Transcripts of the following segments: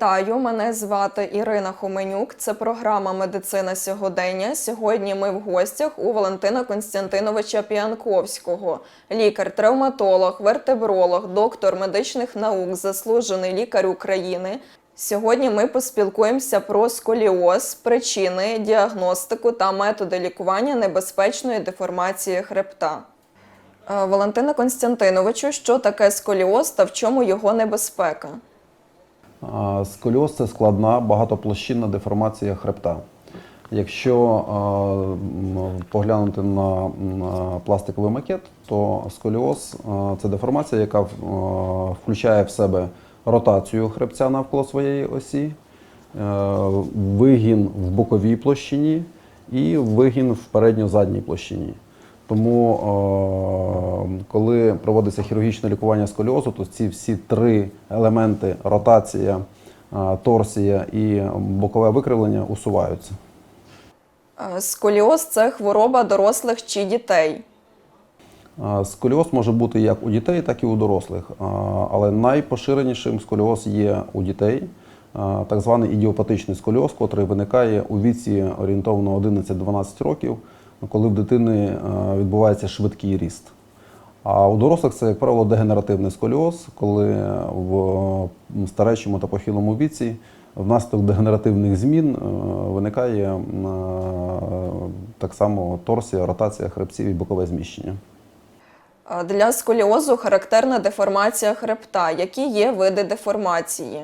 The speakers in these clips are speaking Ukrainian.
Вітаю, мене звати Ірина Хоменюк. Це програма Медицина сьогодення. Сьогодні ми в гостях у Валентина Константиновича Піанковського, лікар-травматолог, вертебролог, доктор медичних наук, заслужений лікар України. Сьогодні ми поспілкуємося про сколіоз, причини, діагностику та методи лікування небезпечної деформації хребта. Е, Валентина Константиновичу, що таке сколіоз та в чому його небезпека? Сколіоз це складна багатоплощинна деформація хребта. Якщо поглянути на, пластиковий макет, то сколіоз це деформація, яка включає в себе ротацію хребця навколо своєї осі, е, вигін в боковій площині і вигін в передньо-задній площині. Тому, е, коли проводиться хірургічне лікування сколіозу, то ці всі три елементи ротація, е, торсія і бокове викривлення усуваються. Е, Сколіоз це хвороба дорослих чи дітей. Сколіоз може бути як у дітей, так і у дорослих. Але найпоширенішим сколіоз є у дітей, так званий ідіопатичний сколіоз, котрий виникає у віці орієнтовно 11-12 років, коли в дитини е, відбувається швидкий ріст. А у дорослих це, як правило, дегенеративний сколіоз, коли в старечому та похилому віці внаслідок дегенеративних змін е, виникає е, так само торсія, ротація хребців і бокове зміщення. Е, Для сколіозу характерна деформація хребта. Які є види деформації?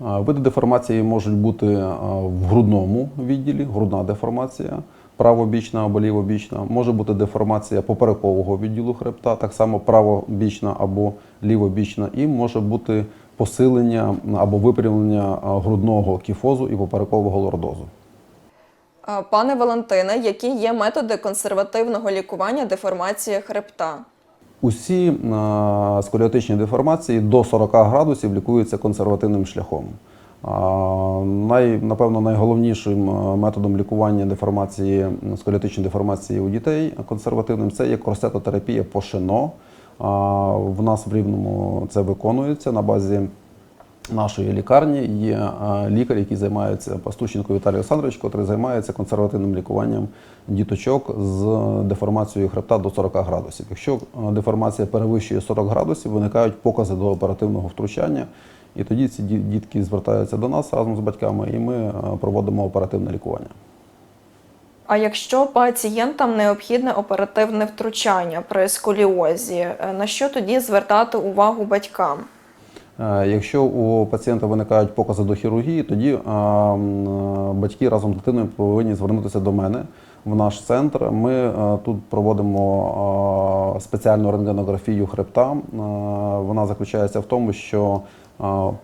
Види деформації можуть бути в грудному відділі, грудна деформація, правобічна або лівобічна. Може бути деформація поперекового відділу хребта, так само правобічна або лівобічна, і може бути посилення або випрямлення грудного кіфозу і поперекового лордозу. Е, Пане Валентине, які є методи консервативного лікування деформації хребта? Усі а, сколіотичні деформації до 40 градусів лікуються консервативним шляхом. Най, напевно, найголовнішим методом лікування деформації, сколіотичної деформації у дітей консервативним це є корсетотерапія по шино. В нас в Рівному це виконується на базі нашої лікарні. Є лікар, який займається Пастущенко Віталій Олександрович, який займається консервативним лікуванням діточок з деформацією хребта до 40 градусів. Якщо деформація перевищує 40 градусів, виникають покази до оперативного втручання. І тоді ці дітки звертаються до нас разом з батьками, і ми проводимо оперативне лікування. А якщо пацієнтам необхідне оперативне втручання при сколіозі, е, на що тоді звертати увагу батькам? Е, Якщо у пацієнта виникають покази до хірургії, тоді е, е, батьки разом з дитиною повинні звернутися до мене в наш центр. Ми е, тут проводимо е, спеціальну рентгенографію хребта. Е, Вона заключається в тому, що е,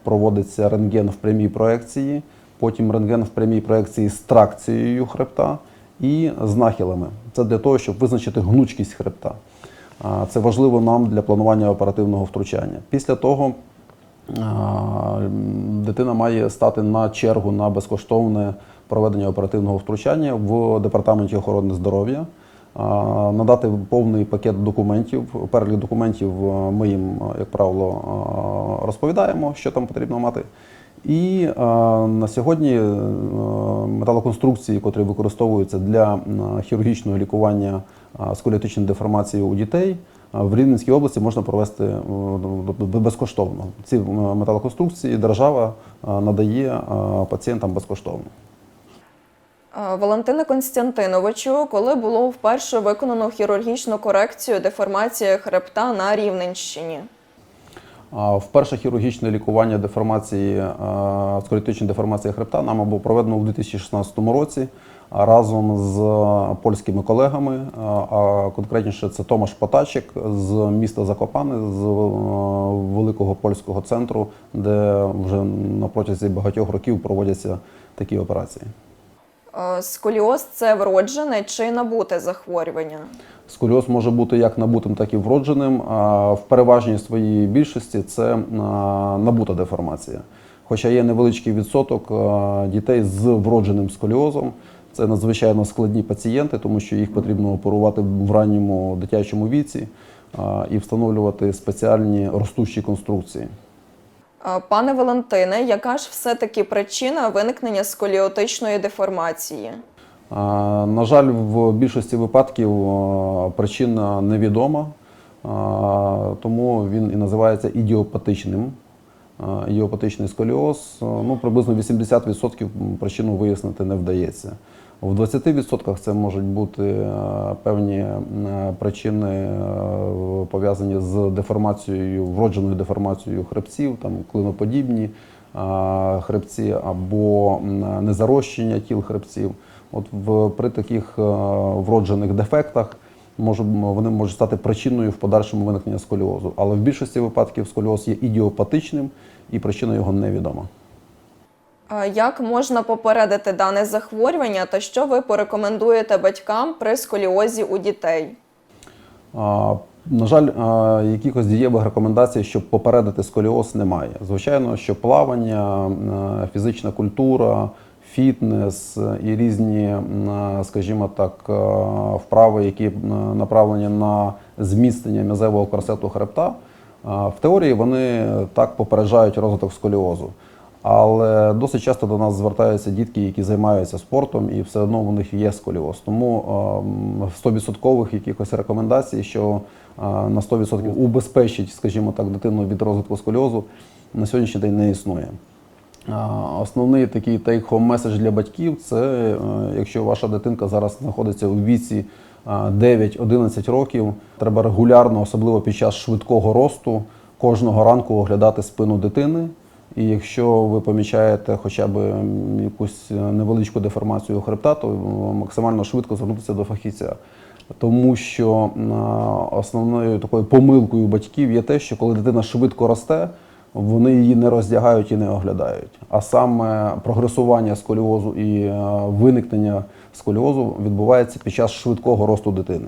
проводиться рентген в прямій проекції, потім рентген в прямій проекції з тракцією хребта і з нахилами. Це для того, щоб визначити гнучкість хребта. Це важливо нам для планування оперативного втручання. Після того дитина має стати на чергу на безкоштовне проведення оперативного втручання в департаменті охорони здоров'я, надати повний пакет документів. Перелік документів ми їм, як правило, розповідаємо, що там потрібно мати. І е, на сьогодні е, металоконструкції, котрі використовуються для хірургічного лікування е, сколіотичної деформації у дітей, е, в Рівненській області можна провести е, безкоштовно. Ці е, металоконструкції держава е, надає е, пацієнтам безкоштовно. Валентине Константиновичу, коли було вперше виконано хірургічну корекцію деформації хребта на Рівненщині? Вперше хірургічне лікування деформації, сколіотичної деформації хребта нам було проведено у 2016 році разом з польськими колегами, а, конкретніше це Томаш Потачик з міста Закопане, з великого польського центру, де вже на протязі багатьох років проводяться такі операції. Е, Сколіоз це вроджене чи набуте захворювання? Сколіоз може бути як набутим, так і вродженим. В переважній своїй більшості це набута деформація. Хоча є невеличкий відсоток дітей з вродженим сколіозом. Це надзвичайно складні пацієнти, тому що їх потрібно оперувати в ранньому дитячому віці і встановлювати спеціальні ростущі конструкції. Е, Пане Валентине, яка ж все-таки причина виникнення сколіотичної деформації? На жаль, в більшості випадків причина невідома, тому він і називається ідіопатичним. Ідіопатичний сколіоз, ну, приблизно 80% причину вияснити не вдається. В 20% це можуть бути е, певні е, причини е, пов'язані з деформацією, вродженою деформацією хребців, там клиноподібні хребці або незарощення тіл хребців. От в, при таких вроджених дефектах може, вони можуть стати причиною в подальшому виникнення сколіозу. Але в більшості випадків сколіоз є ідіопатичним і причина його невідома. Як можна попередити дане захворювання та що ви порекомендуєте батькам при сколіозі у дітей? На жаль, якихось дієвих рекомендацій, щоб попередити сколіоз, немає. Звичайно, що плавання, фізична культура, фітнес і різні, скажімо так, вправи, які направлені на зміцнення м'язевого корсету хребта, в теорії вони так попереджають розвиток сколіозу. Але досить часто до нас звертаються дітки, які займаються спортом, і все одно у них є сколіоз. Тому ем, 100% якихось рекомендацій, що е, на 100% убезпечить, скажімо так, дитину від розвитку сколіозу, на сьогоднішній день не існує. Основний такий take-home меседж для батьків це е, якщо ваша дитинка зараз знаходиться у віці е, 9-11 років, треба регулярно, особливо під час швидкого росту, кожного ранку оглядати спину дитини. І якщо ви помічаєте хоча б якусь е, невеличку деформацію хребта, то е, максимально швидко звернутися до фахівця. Тому що е, основною такою помилкою батьків є те, що коли дитина швидко росте, вони її не роздягають і не оглядають. А саме прогресування сколіозу і виникнення сколіозу відбувається під час швидкого росту дитини.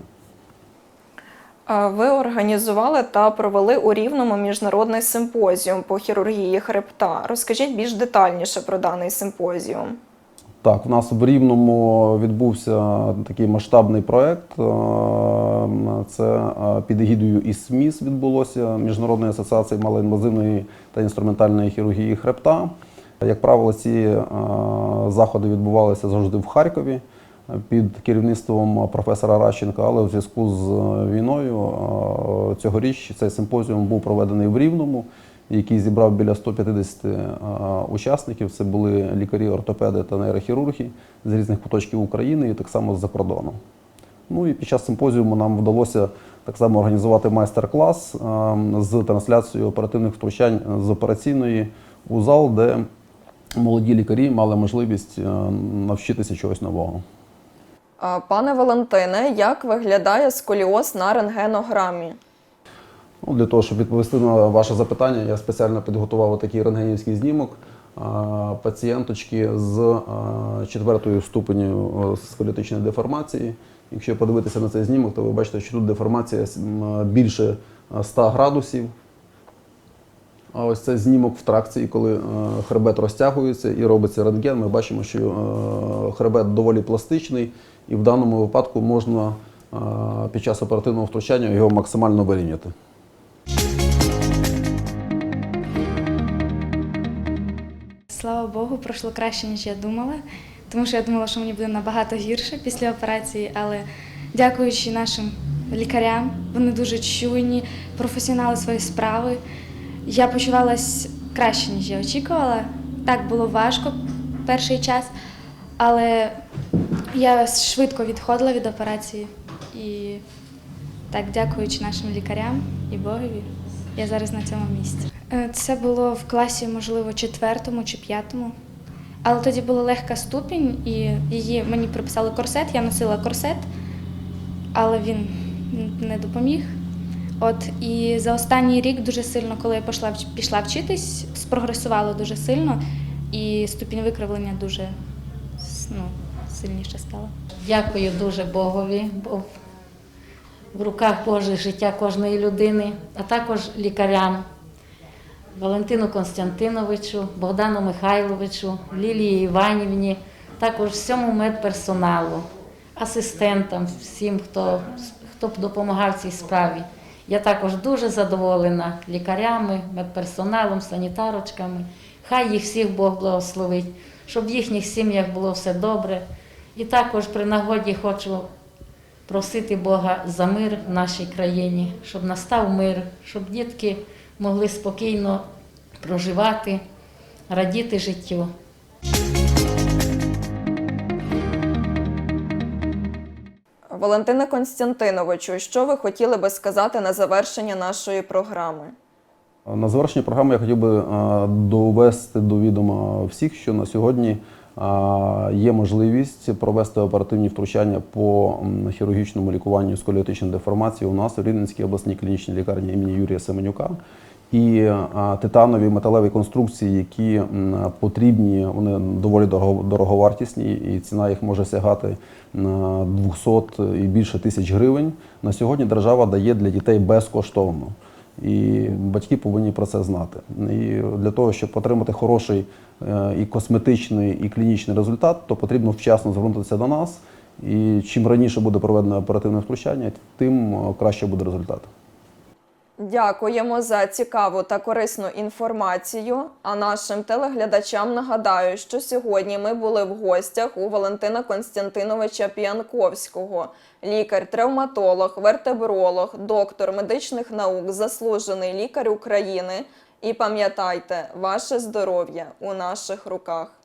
Ви організували та провели у Рівному міжнародний симпозіум по хірургії хребта. Розкажіть більш детальніше про даний симпозіум. Так, в нас в Рівному відбувся такий масштабний проект. Е, Це е, під егідою ІСМІС відбулося Міжнародної асоціації малоінвазивної та інструментальної хірургії хребта. Як правило, ці е, заходи відбувалися завжди в Харкові під керівництвом професора Ращенка, але в зв'язку з е, війною е, цьогоріч цей симпозіум був проведений в Рівному, який зібрав біля 150 е, учасників. Це були лікарі, ортопеди та нейрохірурги з різних куточків України і так само з-за кордону. Ну і під час симпозіуму нам вдалося так само організувати майстер-клас е, з трансляцією оперативних втручань з операційної у зал, де молоді лікарі мали можливість е, навчитися чогось нового. Пане Валентине, як виглядає сколіоз на рентгенограмі? Ну, для того, щоб відповісти на ваше запитання, я спеціально підготував такий рентгенівський знімок пацієнточки з четвертою ступеню сколіотичної деформації. Якщо подивитися на цей знімок, то ви бачите, що тут деформація більше е, 100 градусів. А ось це знімок в тракції, коли хребет розтягується і робиться рентген. Ми бачимо, що хребет доволі пластичний, і в даному випадку можна е, під час оперативного втручання його максимально вирівняти. Слава Богу, пройшло краще, ніж я думала, тому що я думала, що мені буде набагато гірше після операції, але дякуючи нашим лікарям, вони дуже чуйні, професіонали своєї справи. Я почувалась краще, ніж я очікувала. Так було важко перший час, але я швидко відходила від операції. І так, дякуючи нашим лікарям і Богові, я зараз на цьому місці. Е, Це було в класі, можливо, четвертому чи п'ятому. Але тоді була легка ступінь, і її мені приписали корсет. Я носила корсет, але він не допоміг. От і за останній рік дуже сильно, коли я пішла, пішла вчитись, спрогресувало дуже сильно, і ступінь викривлення дуже ну, сильніше стала. Дякую дуже Богові, бо в руках Божих життя кожної людини, а також лікарям Валентину Константиновичу, Богдану Михайловичу, Лілії Іванівні, також всьому медперсоналу, асистентам, всім, хто, хто допомагав цій справі. Я також дуже задоволена лікарями, медперсоналом, санітарочками. Хай їх всіх Бог благословить, щоб в їхніх сім'ях було все добре. І також при нагоді хочу просити Бога за мир в нашій країні, щоб настав мир, щоб дітки могли спокійно проживати, радіти життю. Валентине Константиновичу, що ви хотіли би сказати на завершення нашої програми? На завершення програми я хотів би е, довести до відома всіх, що на сьогодні є можливість провести оперативні втручання по хірургічному лікуванню сколіотичної деформації у нас у Рівненській обласній клінічній лікарні імені Юрія Семенюка. І титанові металеві конструкції, які потрібні, вони доволі дорого- дороговартісні, і ціна їх може сягати на 200 і більше тисяч гривень. На сьогодні держава дає для дітей безкоштовно. І батьки повинні про це знати. І для того, щоб отримати хороший е, і косметичний, і клінічний результат, то потрібно вчасно звернутися до нас. І чим раніше буде проведено оперативне втручання, тим е, краще буде результат. Дякуємо за цікаву та корисну інформацію. А нашим телеглядачам нагадаю, що сьогодні ми були в гостях у Валентина Константиновича Піанковського, лікар-травматолог, вертебролог, доктор медичних наук, заслужений лікар України. І пам'ятайте, ваше здоров'я у наших руках.